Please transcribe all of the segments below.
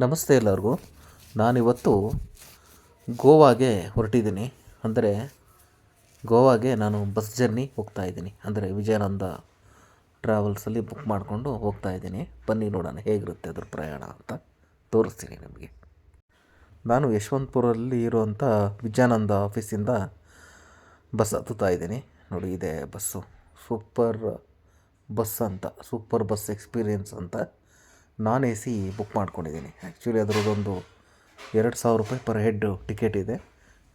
ನಮಸ್ತೆ ಎಲ್ಲರಿಗೂ. ನಾನಿವತ್ತು ಗೋವಾಗೆ ಹೊರಟಿದ್ದೀನಿ. ಅಂದರೆ ಗೋವಾಗೆ ನಾನು ಬಸ್ ಜರ್ನಿ ಹೋಗ್ತಾ ಇದ್ದೀನಿ. ಅಂದರೆ ವಿಜಯಾನಂದ ಟ್ರಾವೆಲ್ಸಲ್ಲಿ ಬುಕ್ ಮಾಡಿಕೊಂಡು ಹೋಗ್ತಾ ಇದ್ದೀನಿ. ಬನ್ನಿ ನೋಡೋಣ ಹೇಗಿರುತ್ತೆ ಅದ್ರ ಪ್ರಯಾಣ ಅಂತ ತೋರಿಸ್ತೀನಿ ನಿಮಗೆ. ನಾನು ಯಶವಂತಪುರಲ್ಲಿ ಇರುವಂಥ ವಿಜಯಾನಂದ ಆಫೀಸಿಂದ ಬಸ್ ಹತ್ತುತ್ತಾ ಇದ್ದೀನಿ. ನೋಡಿ, ಇದೆ ಬಸ್ಸು. ಸೂಪರ್ ಬಸ್ ಅಂತ, ಸೂಪರ್ ಬಸ್ ಎಕ್ಸ್ಪೀರಿಯನ್ಸ್ ಅಂತ. ನಾನ್ ಎ ಸಿ ಬುಕ್ ಮಾಡ್ಕೊಂಡಿದ್ದೀನಿ. ಆ್ಯಕ್ಚುಲಿ ಅದರದ್ದೊಂದು ಎರಡು ಸಾವಿರ ರೂಪಾಯಿ ಪರ್ ಹೆಡ್ ಟಿಕೆಟ್ ಇದೆ.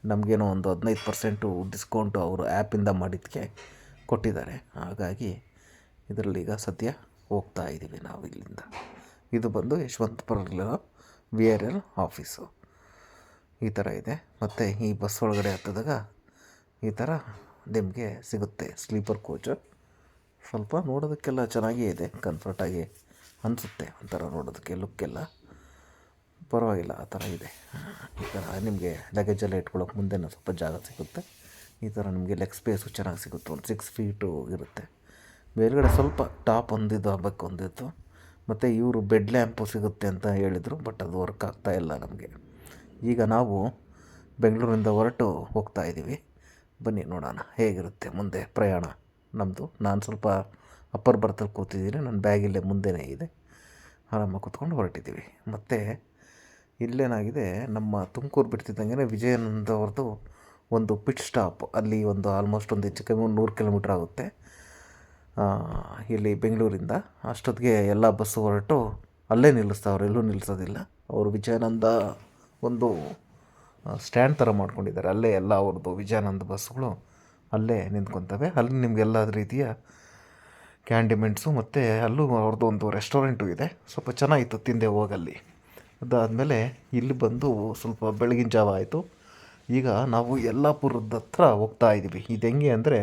ನಮಗೇನೋ ಒಂದು ಹದಿನೈದು ಪರ್ಸೆಂಟು ಡಿಸ್ಕೌಂಟು ಅವರು ಆ್ಯಪಿಂದ ಮಾಡಿದ್ದಕ್ಕೆ ಕೊಟ್ಟಿದ್ದಾರೆ. ಹಾಗಾಗಿ ಇದರಲ್ಲಿ ಈಗ ಸದ್ಯ ಹೋಗ್ತಾ ಇದ್ದೀವಿ ನಾವು ಇಲ್ಲಿಂದ. ಇದು ಬಂದು ಯಶವಂತಪುರಲ್ಲಿರೋ ವಿ ಆರ್ ಎಲ್ ಆಫೀಸು. ಈ ಥರ ಇದೆ. ಮತ್ತು ಈ ಬಸ್ ಒಳಗಡೆ ಹತ್ತಿದಾಗ ಈ ಥರ ನಿಮಗೆ ಸಿಗುತ್ತೆ ಸ್ಲೀಪರ್ ಕೋಚು. ಸ್ವಲ್ಪ ನೋಡೋದಕ್ಕೆಲ್ಲ ಚೆನ್ನಾಗೇ ಇದೆ. ಕಂಫರ್ಟಾಗಿ ಅನಿಸುತ್ತೆ ಒಂಥರ ನೋಡೋದಕ್ಕೆ ಲುಕ್ಕೆಲ್ಲ ಪರವಾಗಿಲ್ಲ, ಆ ಥರ ಇದೆ. ಈ ಥರ ನಿಮಗೆ ಲಗೇಜ್ ಎಲ್ಲ ಇಟ್ಕೊಳ್ಳೋಕೆ ಮುಂದೆನೂ ಸ್ವಲ್ಪ ಜಾಗ ಸಿಗುತ್ತೆ. ಈ ಥರ ನಿಮಗೆ ಲೆಗ್ ಸ್ಪೇಸು ಚೆನ್ನಾಗಿ ಸಿಗುತ್ತೆ, ಒಂದು ಸಿಕ್ಸ್ ಫೀಟು ಇರುತ್ತೆ. ಮೇಲ್ಗಡೆ ಸ್ವಲ್ಪ ಟಾಪ್ ಒಂದಿದ್ದು ಹಬ್ಬಕ್ಕೆ ಒಂದಿತ್ತು ಮತ್ತು ಇವರು ಬೆಡ್ ಲ್ಯಾಂಪು ಸಿಗುತ್ತೆ ಅಂತ ಹೇಳಿದರು ಬಟ್ ಅದು ವರ್ಕ್ ಆಗ್ತಾ ಇಲ್ಲ ನಮಗೆ. ಈಗ ನಾವು ಬೆಂಗಳೂರಿಂದ ಹೊರಟು ಹೋಗ್ತಾ ಇದ್ದೀವಿ ಬನ್ನಿ ನೋಡೋಣ, ಹೇಗಿರುತ್ತೆ ಮುಂದೆ ಪ್ರಯಾಣ ನಮ್ಮದು ನಾನು ಸ್ವಲ್ಪ ಅಪ್ಪರ್ ಬರ್ತಲ್ಲಿ ಕೂತಿದ್ದೀನಿ ನನ್ನ ಬ್ಯಾಗ್ ಇಲ್ಲೇ ಮುಂದೆನೇ ಇದೆ. ಆರಾಮಾಗಿ ಕೂತ್ಕೊಂಡು ಹೊರಟಿದ್ದೀವಿ ಮತ್ತು ಇಲ್ಲೇನಾಗಿದೆ, ನಮ್ಮ ತುಮಕೂರು ಬಿಡ್ತಿದ್ದಂಗೆ ವಿಜಯಾನಂದ ಅವ್ರದ್ದು ಒಂದು ಪಿಟ್ ಸ್ಟಾಪ್ ಅಲ್ಲಿ ಒಂದು ಆಲ್ಮೋಸ್ಟ್ ಒಂದು ಹೆಚ್ಚು ಕಮ್ಮಿ ಒಂದು ನೂರು ಕಿಲೋಮೀಟ್ರ್ ಆಗುತ್ತೆ. ಇಲ್ಲಿ ಬೆಂಗಳೂರಿಂದ. ಅಷ್ಟೊತ್ತಿಗೆ ಎಲ್ಲ ಬಸ್ಸು ಹೊರಟು ಅಲ್ಲೇ ನಿಲ್ಲಿಸ್ತಾವ್ರು ಎಲ್ಲೂ ನಿಲ್ಲಿಸೋದಿಲ್ಲ ಅವರು ವಿಜಯಾನಂದ ಒಂದು ಸ್ಟ್ಯಾಂಡ್ ಥರ ಮಾಡ್ಕೊಂಡಿದ್ದಾರೆ. ಅಲ್ಲೇ ಎಲ್ಲ ಅವ್ರದ್ದು ವಿಜಯಾನಂದ ಬಸ್ಸುಗಳು ಅಲ್ಲೇ ನಿಂತ್ಕೊತವೆ. ಅಲ್ಲಿ ನಿಮಗೆಲ್ಲ ರೀತಿಯ ಕ್ಯಾಂಡಿಮೆಂಟ್ಸು ಮತ್ತು ಅಲ್ಲೂ ಅವ್ರದ್ದು ಒಂದು ರೆಸ್ಟೋರೆಂಟು ಇದೆ. ಸ್ವಲ್ಪ ಚೆನ್ನಾಗಿತ್ತು ತಿಂದೆ ಹೋಗಲ್ಲಿ. ಅದಾದಮೇಲೆ ಇಲ್ಲಿ ಬಂದು ಸ್ವಲ್ಪ ಬೆಳಗಿನ ಜಾವ ಆಯಿತು. ಈಗ ನಾವು ಯಲ್ಲಾಪುರದ ಹತ್ರ ಹೋಗ್ತಾ ಇದ್ದೀವಿ. ಇದು ಹೆಂಗೆ ಅಂದರೆ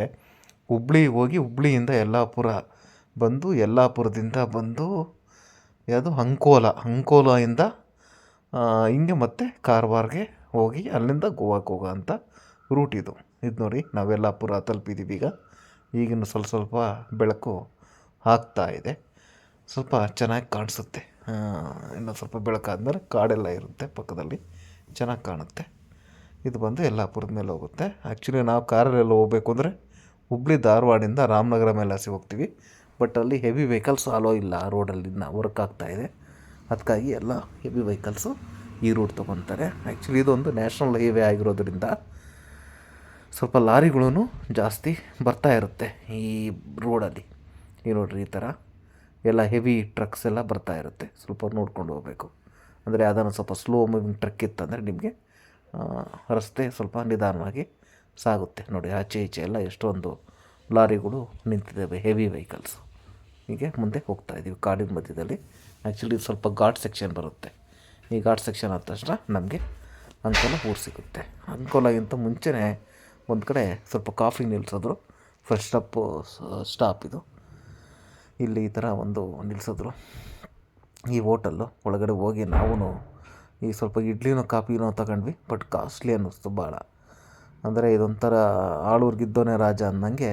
ಹುಬ್ಳಿ ಹೋಗಿ ಹುಬ್ಳಿಯಿಂದ ಯಲ್ಲಾಪುರ ಬಂದು ಯಲ್ಲಾಪುರದಿಂದ ಬಂದು ಯಾವುದು? ಅಂಕೋಲ. ಅಂಕೋಲದಿಂದ ಹಿಂಗೆ ಮತ್ತೆ ಕಾರವಾರ್ಗೆ ಹೋಗಿ ಅಲ್ಲಿಂದ ಗೋವಾಕ್ಕೆ ಹೋಗೋ ಅಂತ ರೂಟ್ ಇದು. ಇದು ನೋಡಿ, ನಾವೆಲ್ಲಾಪುರ ತಲುಪಿದ್ದೀವಿ ಈಗ. ಈಗಿನ ಸ್ವಲ್ಪ ಸ್ವಲ್ಪ ಬೆಳಕು ಆಗ್ತಾ ಇದೆ. ಸ್ವಲ್ಪ ಚೆನ್ನಾಗಿ ಕಾಣಿಸುತ್ತೆ. ಇನ್ನು ಸ್ವಲ್ಪ ಬೆಳಕಾದಮೇಲೆ ಕಾಡೆಲ್ಲ ಇರುತ್ತೆ ಪಕ್ಕದಲ್ಲಿ. ಚೆನ್ನಾಗಿ ಕಾಣುತ್ತೆ. ಇದು ಬಂದು ಯಲ್ಲಾಪುರದ ಮೇಲೆ ಹೋಗುತ್ತೆ. ಆ್ಯಕ್ಚುಲಿ ನಾವು ಕಾರಲ್ಲೆಲ್ಲ ಹೋಗಬೇಕು ಅಂದರೆ ಹುಬ್ಳಿ ಧಾರವಾಡಿಂದ ರಾಮನಗರ ಮೇಲೆ ಹಸಿ ಹೋಗ್ತೀವಿ. ಬಟ್ ಅಲ್ಲಿ ಹೆವಿ ವೆಹಿಕಲ್ಸ್ ಅಲೋ ಇಲ್ಲ ಆ ರೋಡಲ್ಲಿ ವರ್ಕ್ ಆಗ್ತಾ ಇದೆ. ಅದಕ್ಕಾಗಿ ಎಲ್ಲ ಹೆವಿ ವೆಹಿಕಲ್ಸು ಈ ರೂಟ್ ತೊಗೊತಾರೆ. ಆ್ಯಕ್ಚುಲಿ ಇದೊಂದು ನ್ಯಾಷನಲ್ ಹೈವೇ ಆಗಿರೋದ್ರಿಂದ ಸ್ವಲ್ಪ ಲಾರಿಗಳೂ ಜಾಸ್ತಿ ಬರ್ತಾ ಇರುತ್ತೆ ಈ ರೋಡಲ್ಲಿ. ಈ ನೋಡ್ರಿ ಈ ಥರ. ಎಲ್ಲ ಹೆವಿ ಟ್ರಕ್ಸ್ ಎಲ್ಲ ಬರ್ತಾ ಇರುತ್ತೆ. ಸ್ವಲ್ಪ ನೋಡ್ಕೊಂಡು ಹೋಗಬೇಕು. ಅಂದರೆ ಅದನ್ನು ಸ್ವಲ್ಪ ಸ್ಲೋ ಮೂವಿಂಗ್ ಟ್ರಕ್ ಇತ್ತಂದರೆ ನಿಮಗೆ ರಸ್ತೆ ಸ್ವಲ್ಪ ನಿಧಾನವಾಗಿ ಸಾಗುತ್ತೆ. ನೋಡಿ, ಆಚೆ ಈಚೆ ಎಲ್ಲ ಎಷ್ಟೊಂದು ಲಾರಿಗಳು ನಿಂತಿದ್ದಾವೆ ಹೆವಿ ವೆಹಿಕಲ್ಸ್ ಹೀಗೆ ಮುಂದೆ ಹೋಗ್ತಾ ಇದ್ದೀವಿ ಕಾಡಿನ ಮಧ್ಯದಲ್ಲಿ. ಆ್ಯಕ್ಚುಲಿ ಸ್ವಲ್ಪ ಘಾಟ್ ಸೆಕ್ಷನ್ ಬರುತ್ತೆ. ಈ ಘಾಟ್ ಸೆಕ್ಷನ್ ಆದ ತಕ್ಷಣ ನಮಗೆ ಅಂಕೋಲ ಊರು ಸಿಗುತ್ತೆ. ಅಂಕೋಲಾಗಿಂತ ಮುಂಚೆನೇ ಒಂದು ಕಡೆ ಸ್ವಲ್ಪ ಕಾಫಿ ನಿಲ್ಲಿಸಿದ್ರು ಫಸ್ಟ್ ಸ್ಟಾಪ್ ಸ್ಟಾಪ್ ಇದು. ಇಲ್ಲಿ ಈ ಥರ ಒಂದು ನಿಲ್ಲಿಸಿದ್ರು ಈ ಹೋಟೆಲ್ಲು ಒಳಗಡೆ ಹೋಗಿ ನಾವು ಈ ಸ್ವಲ್ಪ ಇಡ್ಲಿನೋ ಕಾಫಿನೋ ತಗೊಂಡ್ವಿ ಬಟ್ ಕಾಸ್ಟ್ಲಿ ಅನ್ನಿಸ್ತು ಭಾಳ. ಅಂದರೆ ಇದೊಂಥರ ಆಳೂರ್ಗಿದ್ದೋನೇ ರಾಜ ಅಂದಂಗೆ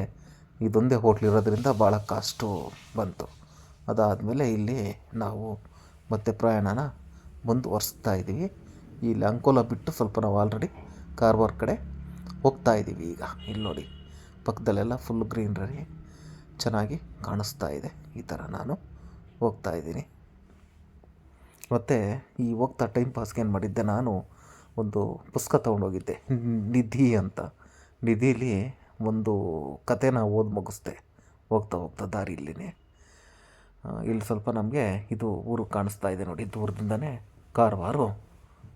ಇದೊಂದೇ ಹೋಟ್ಲ್ ಇರೋದ್ರಿಂದ ಭಾಳ ಕಾಸ್ಟು ಬಂತು. ಅದಾದಮೇಲೆ ಇಲ್ಲಿ ನಾವು ಮತ್ತೆ ಪ್ರಯಾಣನ ಮುಂದುವರಿಸ್ತಾ ಇದ್ದೀವಿ ಇಲ್ಲಿ ಅಂಕೋಲ ಬಿಟ್ಟು ಸ್ವಲ್ಪ ನಾವು ಆಲ್ರೆಡಿ ಕಾರವಾರ ಕಡೆ ಹೋಗ್ತಾ ಇದ್ದೀವಿ ಈಗ. ಇಲ್ಲಿ ನೋಡಿ, ಪಕ್ಕದಲ್ಲೆಲ್ಲ ಫುಲ್ ಗ್ರೀನರಿ ಚೆನ್ನಾಗಿ ಕಾಣಿಸ್ತಾ ಇದೆ. ಈ ಥರ ನಾನು ಹೋಗ್ತಾ ಇದ್ದೀನಿ. ಮತ್ತು ಈ ಹೋಗ್ತಾ ಟೈಮ್ ಪಾಸ್ಗೆ ಏನು ಮಾಡಿದ್ದೆ, ನಾನು ಒಂದು ಪುಸ್ತಕ ತೊಗೊಂಡೋಗಿದ್ದೆ. ನಿಧಿ ಅಂತ. ನಿಧಿಲಿ ಒಂದು ಕತೆನ ಓದಿ ಮುಗಿಸ್ದೆ. ಹೋಗ್ತಾ ಹೋಗ್ತಾ ದಾರಿ ಇಲ್ಲಿನೇ ಇಲ್ಲಿ ಸ್ವಲ್ಪ ನಮಗೆ ಇದು ಊರು ಕಾಣಿಸ್ತಾ ಇದೆ ನೋಡಿ, ದೂರದಿಂದನೇ ಕಾರವಾರು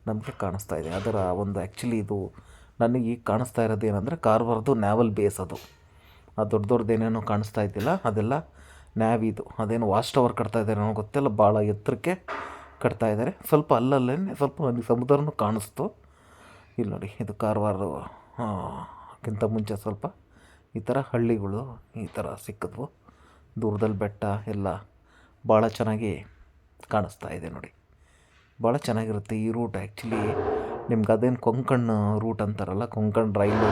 ನಮಗೆ ಕಾಣಿಸ್ತಾ ಇದೆ. ಅದರ ಒಂದು ಆ್ಯಕ್ಚುಲಿ ಇದು ನನಗೆ ಈಗ ಕಾಣಿಸ್ತಾ ಇರೋದು ಏನಂದರೆ ಕಾರ್ವಾರದು ನ್ಯಾವಲ್ ಬೇಸ್ ಅದು. ಆ ದೊಡ್ಡ ದೊಡ್ಡದು ಏನೇನೋ ಕಾಣಿಸ್ತಾ ಇದ್ದಿಲ್ಲ, ಅದೆಲ್ಲ ನ್ಯಾವಿದು ಅದೇನು ವಾಚ್ ಟವರ್ ಕಟ್ತಾ ಇದ್ದಾರೆ ನನಗೆ ಗೊತ್ತಿಲ್ಲ ಭಾಳ ಎತ್ತರಕ್ಕೆ ಕಟ್ತಾ ಇದ್ದಾರೆ. ಸ್ವಲ್ಪ ಅಲ್ಲಲ್ಲೇ ಸ್ವಲ್ಪ ನನಗೆ ಸಮುದ್ರನೂ ಕಾಣಿಸ್ತು. ಇಲ್ಲಿ ನೋಡಿ, ಇದು ಕಾರವಾರಕ್ಕಿಂತ ಮುಂಚೆ ಸ್ವಲ್ಪ ಈ ಥರ ಹಳ್ಳಿಗಳು ಈ ಥರ ಸಿಕ್ಕಿದ್ವು. ದೂರದಲ್ಲಿ ಬೆಟ್ಟ ಎಲ್ಲ ಭಾಳ ಚೆನ್ನಾಗಿ ಕಾಣಿಸ್ತಾ ಇದೆ ನೋಡಿ. ಭಾಳ ಚೆನ್ನಾಗಿರುತ್ತೆ ಈ ರೂಟ್ ಆ್ಯಕ್ಚುಲಿ ನಿಮ್ಗೆ ಅದೇನು ಕೊಂಕಣ್ ರೂಟ್ ಅಂತಾರಲ್ಲ, ಕೊಂಕಣ್ ರೈಲು,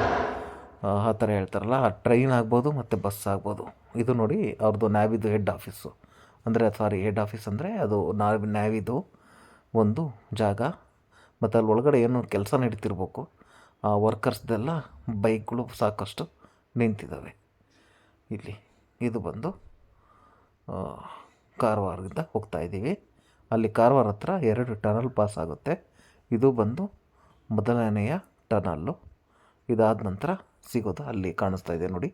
ಆ ಥರ ಹೇಳ್ತಾರಲ್ಲ, ಆ ಟ್ರೈನ್ ಆಗ್ಬೋದು ಮತ್ತು ಬಸ್ ಆಗ್ಬೋದು. ಇದು ನೋಡಿ ಅವ್ರದ್ದು ನ್ಯಾವಿದು ಹೆಡ್ ಆಫೀಸು ಅಂದರೆ ಸಾರಿ ಹೆಡ್ ಆಫೀಸ್ ಅಂದರೆ ಅದು ನಾವ್ ನ್ಯಾವಿದು ಒಂದು ಜಾಗ. ಮತ್ತು ಅಲ್ಲಿ ಒಳಗಡೆ ಏನು ಕೆಲಸ ನಡೀತಿರ್ಬೇಕು, ಆ ವರ್ಕರ್ಸ್ದೆಲ್ಲ ಬೈಕ್ಗಳು ಸಾಕಷ್ಟು ನಿಂತಿದ್ದಾವೆ ಇಲ್ಲಿ ಇದು ಬಂದು ಕಾರವಾರದಿಂದ ಹೋಗ್ತಾ ಇದ್ದೀವಿ. ಅಲ್ಲಿ ಕಾರವಾರ ಹತ್ರ ಎರಡು ಟನಲ್ ಪಾಸ್ ಆಗುತ್ತೆ. ಇದು ಬಂದು ಮೊದಲನೆಯ ಟನಲ್ಲು. ಇದಾದ ನಂತರ ಸಿಗೋದು ಅಲ್ಲಿ ಕಾಣಿಸ್ತಾ ಇದೆ ನೋಡಿ.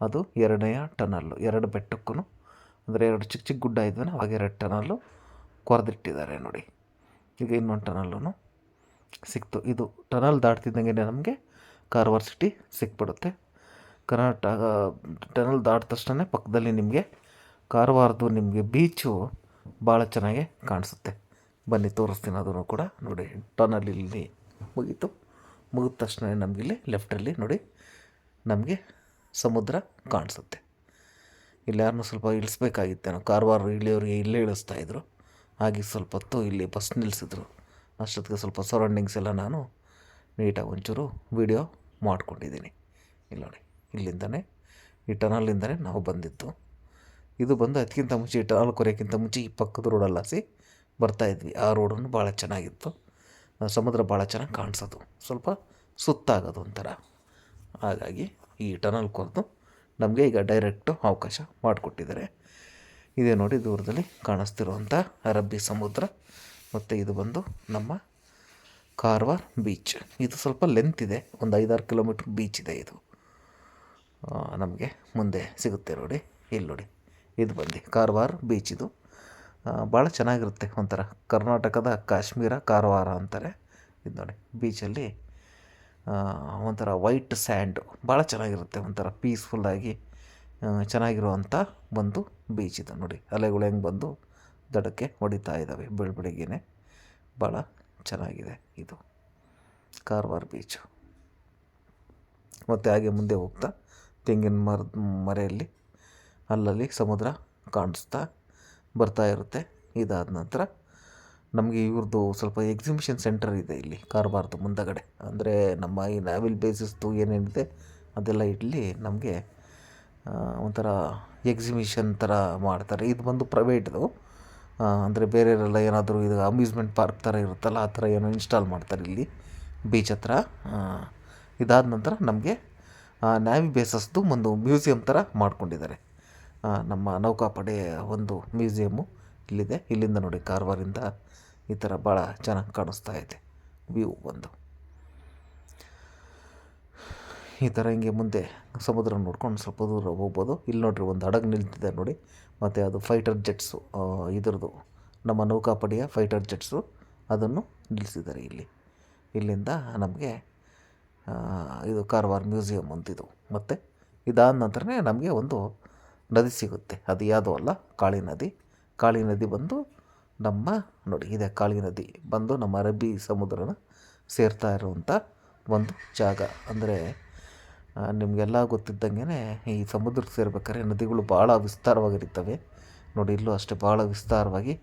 ಅದು ಎರಡನೆಯ ಟನಲ್ಲು. ಎರಡು ಬೆಟ್ಟಕ್ಕೂ ಅಂದರೆ ಎರಡು ಚಿಕ್ಕ ಚಿಕ್ಕ ಗುಡ್ಡ ಇದ್ದಾನೆ ಅವಾಗ ಎರಡು ಟನಲ್ಲು ಕೊರೆದಿಟ್ಟಿದ್ದಾರೆ ನೋಡಿ. ಈಗ ಇನ್ನೊಂದು ಟನಲ್ಲೂ ಸಿಕ್ತು. ಇದು ಟನಲ್ ದಾಟ್ತಿದ್ದಂಗೆ ನಮಗೆ ಕಾರವಾರ ಸಿಟಿ ಸಿಕ್ಬಿಡುತ್ತೆ. ಕರ್ನಾಟಕ, ಟನಲ್ ದಾಟಿದ ತಕ್ಷಣ ಪಕ್ಕದಲ್ಲಿ ನಿಮಗೆ ಕಾರವಾರದ್ದು ನಿಮಗೆ ಬೀಚು ಭಾಳ ಚೆನ್ನಾಗಿ ಕಾಣಿಸುತ್ತೆ. ಬನ್ನಿ, ತೋರಿಸ್ತೀನಿ ಅದನ್ನು ಕೂಡ ನೋಡಿ. ಟನಲ್ ಇಲ್ಲಿ ಮುಗೀತು. ಮುಗಿದ ತಕ್ಷಣ ನಮಗಿಲ್ಲಿ ಲೆಫ್ಟಲ್ಲಿ ನೋಡಿ ನಮಗೆ ಸಮುದ್ರ ಕಾಣಿಸುತ್ತೆ. ಇಲ್ಲಿ ಯಾರನ್ನೂ ಸ್ವಲ್ಪ ನಾವು ಕಾರವಾರ ಇಳಿಯೋರಿಗೆ ಇಲ್ಲೇ ಇಳಿಸ್ತಾಯಿದ್ರು ಹಾಗೆ ಸ್ವಲ್ಪ ಹೊತ್ತು ಇಲ್ಲಿ ಬಸ್ ನಿಲ್ಲಿಸಿದ್ರು ಅಷ್ಟೊತ್ತಿಗೆ ಸ್ವಲ್ಪ ಸರೌಂಡಿಂಗ್ಸ್ ಎಲ್ಲ ನಾನು ನೀಟಾಗಿ ಒಂಚೂರು ವೀಡಿಯೋ ಮಾಡ್ಕೊಂಡಿದ್ದೀನಿ. ಇಲ್ಲಿ ನೋಡಿ, ಇಲ್ಲಿಂದನೇ ಈ ಟನಲ್ಲಿಂದನೇ ನಾವು ಬಂದಿದ್ದು. ಇದು ಬಂದು ಅದಕ್ಕಿಂತ ಮುಂಚೆ ಈ ಟನಲ್ ಕೊರೆಯೋಕ್ಕಿಂತ ಮುಂಚೆ ಈ ಪಕ್ಕದ ರೋಡಲ್ಲಾಸಿ ಬರ್ತಾಯಿದ್ವಿ ಆ ರೋಡನ್ನು ಭಾಳ ಚೆನ್ನಾಗಿತ್ತು. ಸಮುದ್ರ ಭಾಳ ಚೆನ್ನಾಗಿ ಕಾಣಿಸೋದು. ಸ್ವಲ್ಪ ಸುತ್ತಾಗೋದು ಒಂಥರ. ಹಾಗಾಗಿ ಈ ಟನಲ್ ಕೊರೆದು ನಮಗೆ ಈಗ ಡೈರೆಕ್ಟು ಅವಕಾಶ ಮಾಡಿಕೊಟ್ಟಿದ್ದಾರೆ. ಇದೇ ನೋಡಿ ದೂರದಲ್ಲಿ ಕಾಣಿಸ್ತಿರುವಂಥ ಅರಬ್ಬಿ ಸಮುದ್ರ. ಮತ್ತು ಇದು ಬಂದು ನಮ್ಮ ಕಾರ್ವಾರ್ ಬೀಚ್ ಇದು ಸ್ವಲ್ಪ ಲೆಂತ್ ಇದೆ. ಒಂದು ಐದಾರು ಕಿಲೋಮೀಟ್ರ್ ಬೀಚ್ ಇದೆ ಇದು. ನಮಗೆ ಮುಂದೆ ಸಿಗುತ್ತೆ ನೋಡಿ. ಇಲ್ಲಿ ನೋಡಿ. ಇದು ಬಂದು. ಕಾರ್ವಾರ್ ಬೀಚ್ ಇದು. ಭಾಳ ಚೆನ್ನಾಗಿರುತ್ತೆ ಒಂಥರ. ಕರ್ನಾಟಕದ ಕಾಶ್ಮೀರ, ಕಾರವಾರ ಅಂತಾರೆ. ಇದು ನೋಡಿ ಬೀಚಲ್ಲಿ ಒಂಥರ ವೈಟ್ ಸ್ಯಾಂಡು ಭಾಳ ಚೆನ್ನಾಗಿರುತ್ತೆ ಒಂಥರ ಪೀಸ್ಫುಲ್ಲಾಗಿ ಚೆನ್ನಾಗಿರುವಂಥ ಒಂದು ಬೀಚ್ ಇದು ನೋಡಿ. ಅಲೆಗಳು ಹೆಂಗೆ ಬಂದು ದಡಕ್ಕೆ ಹೊಡಿತಾ ಇದ್ದಾವೆ ಬೆಳ ಬೆಳಗ್ಗೆನೆ ಭಾಳ ಚೆನ್ನಾಗಿದೆ ಇದು. ಕಾರವಾರ ಬೀಚು ಮತ್ತು ಹಾಗೆ ಮುಂದೆ ಹೋಗ್ತಾ, ತೆಂಗಿನ ಮರದ ಮರೆಯಲ್ಲಿ, ಅಲ್ಲಲ್ಲಿ ಸಮುದ್ರ ಕಾಣಿಸ್ತಾ ಬರ್ತಾ ಇರುತ್ತೆ. ಇದಾದ ನಂತರ ನಮಗೆ ಇವ್ರದ್ದು ಸ್ವಲ್ಪ ಎಕ್ಸಿಬಿಷನ್ ಸೆಂಟರ್ ಇದೆ ಇಲ್ಲಿ, ಕಾರ್ಬಾರ್ದು ಮುಂದಗಡೆ. ಅಂದರೆ ನಮ್ಮ ಈ ನ್ಯಾವಿಲ್ ಬೇಸಿಸ್ದು ಏನೇನಿದೆ ಅದೆಲ್ಲ ಇಲ್ಲಿ ನಮಗೆ ಒಂಥರ ಎಕ್ಸಿಬಿಷನ್ ಥರ ಮಾಡ್ತಾರೆ. ಇದು ಬಂದು ಪ್ರೈವೇಟ್ದು ಅಂದರೆ ಬೇರೆಯವರೆಲ್ಲ ಏನಾದರೂ ಇದು ಅಮ್ಯೂಸ್ಮೆಂಟ್ ಪಾರ್ಕ್ ಥರ ಇರುತ್ತಲ್ಲ, ಆ ಥರ ಏನೋ ಇನ್ಸ್ಟಾಲ್ ಮಾಡ್ತಾರೆ ಇಲ್ಲಿ ಬೀಚ್ ಹತ್ರ. ಇದಾದ ನಂತರ ನಮಗೆ ನ್ಯಾವಿ ಬೇಸಸ್ದು ಒಂದು ಮ್ಯೂಸಿಯಂ ಥರ ಮಾಡ್ಕೊಂಡಿದ್ದಾರೆ. ನಮ್ಮ ನೌಕಾಪಡೆಯ ಒಂದು ಮ್ಯೂಸಿಯಮ್ಮು ಇಲ್ಲಿದೆ. ಇಲ್ಲಿಂದ ನೋಡಿ ಕಾರವಾರಿಂದ ಈ ಥರ ಭಾಳ ಚೆನ್ನಾಗಿ ಕಾಣಿಸ್ತಾ ಇದೆ. ವ್ಯೂ ಒಂದು. ಈ ಥರ ಹಿಂಗೆ ಮುಂದೆ ಸಮುದ್ರ ನೋಡ್ಕೊಂಡು ಸ್ವಲ್ಪ ದೂರ ಹೋಗ್ಬೋದು. ಇಲ್ಲಿ ನೋಡ್ರಿ ಒಂದು ಹಡಗು ನಿಲ್ತಿದೆ ನೋಡಿ. ಮತ್ತು ಅದು ಫೈಟರ್ ಜೆಟ್ಸು ಇದ್ರದ್ದು ನಮ್ಮ ನೌಕಾಪಡೆಯ ಫೈಟರ್ ಜೆಟ್ಸು ಅದನ್ನು ನಿಲ್ಲಿಸಿದ್ದಾರೆ ಇಲ್ಲಿ. ಇಲ್ಲಿಂದ ನಮಗೆ ಇದು ಕಾರವಾರ ಮ್ಯೂಸಿಯಂ ಅಂತಿದು. ಮತ್ತು ಇದಾದ ನಂತರನೇ ನಮಗೆ ಒಂದು ನದಿ ಸಿಗುತ್ತೆ. ಅದು ಯಾವುದೂ ಅಲ್ಲ? ಕಾಳಿ ನದಿ. ಕಾಳಿ ನದಿ ಬಂದು ನಮ್ಮ ನೋಡಿ, ಇದೆ ಕಾಳಿ ನದಿ. ಬಂದು ನಮ್ಮ ಅರಬ್ಬಿ ಸಮುದ್ರನ ಸೇರ್ತಾ ಇರುವಂಥ ಒಂದು ಜಾಗ. ಅಂದರೆ ನಿಮಗೆಲ್ಲ ಗೊತ್ತಿದ್ದಂಗೆ ಈ ಸಮುದ್ರಕ್ಕೆ ಸೇರ್ಬೇಕಾದ್ರೆ ನದಿಗಳು ಭಾಳ ವಿಸ್ತಾರವಾಗಿರ್ತವೆ ನೋಡಿ, ಇಲ್ಲೂ ಅಷ್ಟೇ ಭಾಳ ವಿಸ್ತಾರವಾಗಿ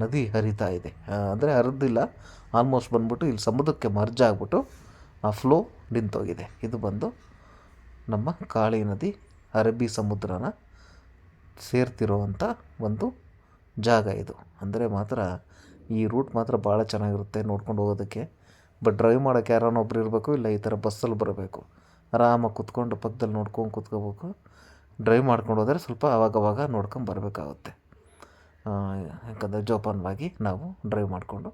ನದಿ ಹರಿತಾ ಇದೆ. ಅಂದರೆ ಹರಿದಿಲ್ಲ. ಆಲ್ಮೋಸ್ಟ್ ಬಂದ್ಬಿಟ್ಟು ಇಲ್ಲಿ ಸಮುದ್ರಕ್ಕೆ ಮರ್ಜ್ ಆಗಿಬಿಟ್ಟು ಆ ಫ್ಲೋ ನಿಂತೋಗಿದೆ. ಇದು ಬಂದು ನಮ್ಮ ಕಾಳಿ ನದಿ ಅರಬ್ಬಿ ಸಮುದ್ರನ ಸೇರ್ತಿರುವಂಥ ಒಂದು ಜಾಗ ಇದು. ಅಂದರೆ ಮಾತ್ರ ಈ ರೂಟ್ ಮಾತ್ರ ಭಾಳ ಚೆನ್ನಾಗಿರುತ್ತೆ ನೋಡ್ಕೊಂಡು ಹೋಗೋದಕ್ಕೆ. ಬಟ್ ಡ್ರೈವ್ ಮಾಡೋಕ್ಕೆ ಯಾರನ್ನ ಒಬ್ರು ಇರಬೇಕು, ಇಲ್ಲ ಈ ಥರ ಬಸ್ಸಲ್ಲಿ ಬರಬೇಕು. ಆರಾಮಾಗಿ ಕುತ್ಕೊಂಡು ಪಕ್ಕದಲ್ಲಿ ನೋಡ್ಕೊಂಡು ಕುತ್ಕೋಬೇಕು. ಡ್ರೈವ್ ಮಾಡ್ಕೊಂಡು ಹೋದರೆ ಸ್ವಲ್ಪ ಆವಾಗವಾಗ ನೋಡ್ಕೊಂಡು ಬರಬೇಕಾಗುತ್ತೆ. ಯಾಕಂದರೆ ಜೋಪಾನವಾಗಿ ನಾವು ಡ್ರೈವ್ ಮಾಡಿಕೊಂಡು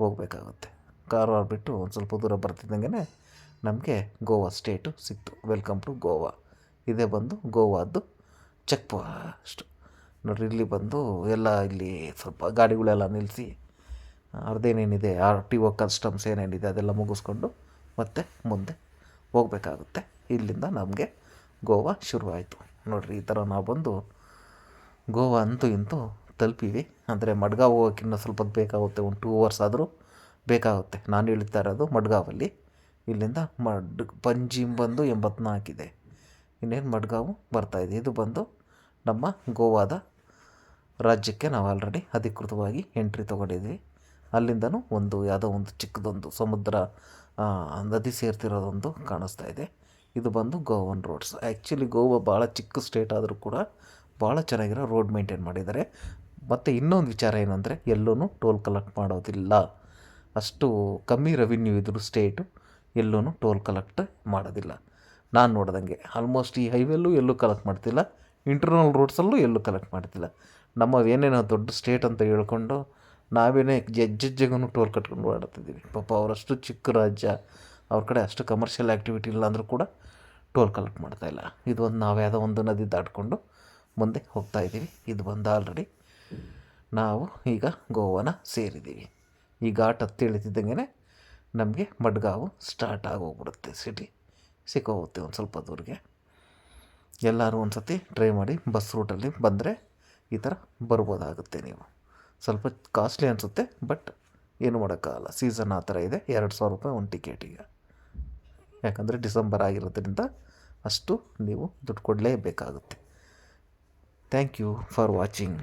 ಹೋಗಬೇಕಾಗುತ್ತೆ. ಕಾರವಾರ ಬಿಟ್ಟು ಒಂದು ಸ್ವಲ್ಪ ದೂರ ಬರ್ತಿದ್ದಂಗೆ ನಮಗೆ ಗೋವಾ ಸ್ಟೇಟು ಸಿಕ್ತು. ವೆಲ್ಕಮ್ ಟು ಗೋವಾ ಇದೇ ಬಂದು ಗೋವಾದ್ದು ಚೆಕ್ ಪೋಸ್ಟ್ ನೋಡ್ರಿ, ಇಲ್ಲಿ ಬಂದು ಎಲ್ಲ ಇಲ್ಲಿ ಸ್ವಲ್ಪ ಗಾಡಿಗಳೆಲ್ಲ ನಿಲ್ಲಿಸಿ ಅರ್ಧೇನೇನಿದೆ ಆರ್ ಟಿ ಒ ಕಸ್ಟಮ್ಸ್ ಏನೇನಿದೆ ಅದೆಲ್ಲ ಮುಗಿಸ್ಕೊಂಡು ಮತ್ತೆ ಮುಂದೆ ಹೋಗಬೇಕಾಗುತ್ತೆ. ಇಲ್ಲಿಂದ ನಮಗೆ ಗೋವಾ ಶುರುವಾಯಿತು. ನೋಡಿರಿ, ಈ ಥರ ನಾವು ಬಂದು ಗೋವಾ ಅಂತೂ ಇಂತೂ ತಲುಪಿವಿ. ಅಂದರೆ ಮಡ್ಗಾವ್ ಹೋಗೋಕ್ಕಿಂತ ಸ್ವಲ್ಪ ಬೇಕಾಗುತ್ತೆ, ಒಂದು ಟೂ ಅವರ್ಸ್ ಆದರೂ ಬೇಕಾಗುತ್ತೆ. ನಾನು ಇಳಿತಾ ಇರೋದು ಮಡ್ಗಾವಲ್ಲಿ. ಇಲ್ಲಿಂದ ಮಡ್ ಪಂಜಿಮ್ ಬಂದು ಎಂಬತ್ನಾಲ್ಕಿದೆ ಇನ್ನೇನು ಮಡ್ಗಾವು ಇದೆ. ಇದು ಬಂದು ನಮ್ಮ ಗೋವಾದ ರಾಜ್ಯಕ್ಕೆ ನಾವು ಆಲ್ರೆಡಿ ಅಧಿಕೃತವಾಗಿ ಎಂಟ್ರಿ ತೊಗೊಂಡಿದ್ವಿ. ಅಲ್ಲಿಂದನೂ ಒಂದು ಯಾವುದೋ ಒಂದು ಚಿಕ್ಕದೊಂದು ಸಮುದ್ರ ನದಿ ಸೇರ್ತಿರೋದೊಂದು ಕಾಣಿಸ್ತಾ ಇದೆ. ಇದು ಬಂದು ಗೋವನ್ ರೋಡ್ಸ್. ಆ್ಯಕ್ಚುಲಿ ಗೋವಾ ಭಾಳ ಚಿಕ್ಕ ಸ್ಟೇಟ್ ಆದರೂ ಕೂಡ ಭಾಳ ಚೆನ್ನಾಗಿರೋ ರೋಡ್ ಮೇಂಟೈನ್ ಮಾಡಿದ್ದಾರೆ. ಮತ್ತು ಇನ್ನೊಂದು ವಿಚಾರ ಏನಂದರೆ ಎಲ್ಲೂ ಟೋಲ್ ಕಲೆಕ್ಟ್ ಮಾಡೋದಿಲ್ಲ. ಅಷ್ಟು ಕಮ್ಮಿ ರೆವಿನ್ಯೂ ಇದ್ದರೂ ಸ್ಟೇಟು ಎಲ್ಲೂ ಟೋಲ್ ಕಲೆಕ್ಟ್ ಮಾಡೋದಿಲ್ಲ. ನಾನು ನೋಡ್ದಂಗೆ. ಆಲ್ಮೋಸ್ಟ್ ಈ ಹೈವೇಲ್ಲೂ ಎಲ್ಲೂ ಕಲೆಕ್ಟ್ ಮಾಡ್ತಿಲ್ಲ. ಇಂಟರ್ನಲ್ ರೋಡ್ಸಲ್ಲೂ ಎಲ್ಲೂ ಕಲೆಕ್ಟ್ ಮಾಡ್ತಿಲ್ಲ. ನಮ್ಮ ಏನೇನೋ ದೊಡ್ಡ ಸ್ಟೇಟ್ ಅಂತ ಹೇಳ್ಕೊಂಡು ನಾವೇನೇ ಜಜ್ಜೆಜ್ಜೆಗೂ ಟೋಲ್ ಕಟ್ಕೊಂಡು ಓಡಾಡ್ತಿದ್ದೀವಿ. ಪಾಪ ಅವರಷ್ಟು ಚಿಕ್ಕ ರಾಜ್ಯ, ಅವ್ರ ಕಡೆ ಅಷ್ಟು ಕಮರ್ಷಿಯಲ್ ಆ್ಯಕ್ಟಿವಿಟಿ ಇಲ್ಲ ಅಂದರೂ ಕೂಡ ಟೋಲ್ ಕಲೆಕ್ಟ್ ಮಾಡ್ತಾಯಿಲ್ಲ ಇದು ಒಂದು ನಾವು ಯಾವುದೋ ಒಂದು ನದಿ ದಾಟ್ಕೊಂಡು ಮುಂದೆ ಹೋಗ್ತಾ ಇದ್ದೀವಿ. ಇದು ಬಂದು ಆಲ್ರೆಡಿ ನಾವು ಈಗ ಗೋವಾನ ಸೇರಿದ್ದೀವಿ. ಈ ಘಾಟ್ ಹತ್ತಿ ಇಳಿತಿದ್ದಂಗೆ ನಮಗೆ ಮಡ್ಗಾವು ಸ್ಟಾರ್ಟ್ ಆಗೋಗ್ಬಿಡುತ್ತೆ ಸಿಟಿ ಸಿಕ್ಕೋಗುತ್ತೆ ಒಂದು ಸ್ವಲ್ಪ ದೂರಿಗೆ ಎಲ್ಲರೂ ಒಂದು ಸತಿ ಟ್ರೈ ಮಾಡಿ ಬಸ್ ರೂಟಲ್ಲಿ ಬಂದರೆ ಈ ಥರ ಬರ್ಬೋದಾಗುತ್ತೆ ನೀವು. ಸ್ವಲ್ಪ ಕಾಸ್ಟ್ಲಿ ಅನಿಸುತ್ತೆ ಬಟ್ ಏನು ಮಾಡೋಕ್ಕಾಗಲ್ಲ. ಸೀಸನ್ ಆ ಥರ ಇದೆ, ಎರಡು ಸಾವಿರ ರೂಪಾಯಿ ಒಂದು ಟಿಕೆಟಿಗೆ ಯಾಕಂದರೆ ಡಿಸೆಂಬರ್ ಆಗಿರೋದ್ರಿಂದ ಅಷ್ಟು ನೀವು ದುಡ್ಡು ಕೊಡಲೇಬೇಕಾಗುತ್ತೆ. Thank you for watching